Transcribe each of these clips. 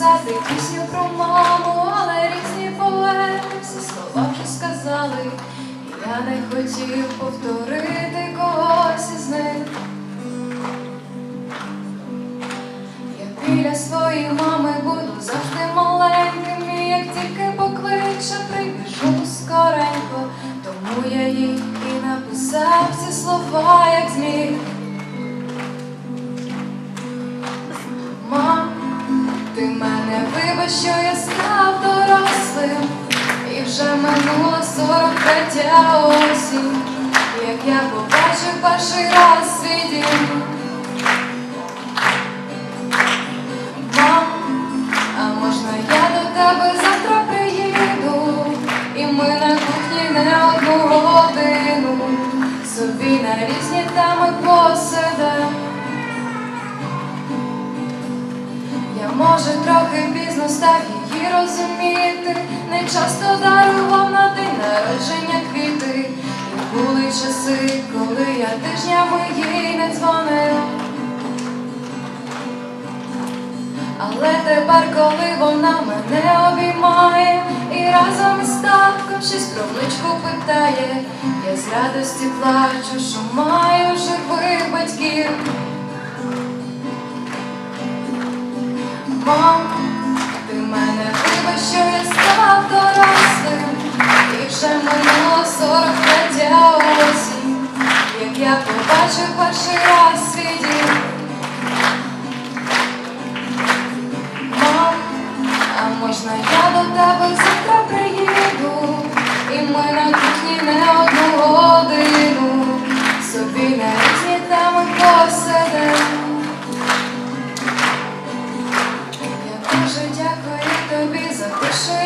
Написати пісню про маму, але різні поети всі слова вже сказали. Я не хотів повторити когось із них. Я біля своєї мами буду завжди маленьким, і як тільки покличе, прибіжу скоренько, тому я їй і написав ці слова, як зміг. Що я став дорослим, і вже минула сорок третя осінь, як я побачив перший раз свій дім. А можна я до тебе завтра приїду, і ми на кухні не одну годину собі на різні теми посидемо. Може трохи пізно став її розуміти, не часто дарував на день народження квіти. І були часи, коли я тижнями їй не дзвонив. Але тепер, коли вона мене обіймає і разом із татком щось про внучку питає, я з радості плачу, що маю живих батьків. Мам, ти мене вибач, що я став дорослим, і вже минуло сорок третя осінь, як я побачив перший раз свій дім. Мам, а можна я до тебе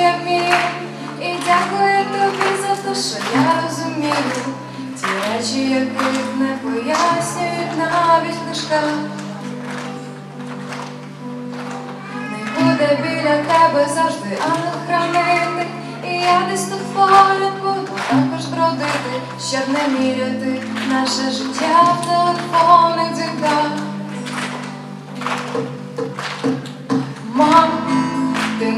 те, я вмію, і дякую тобі за те, що я розумію. Ті речі, яких не пояснюють навіть в книжках. Не буде біля тебе завжди ангел хранити, і я десь тут поряд буду також бродити, щоб не міряти наше життя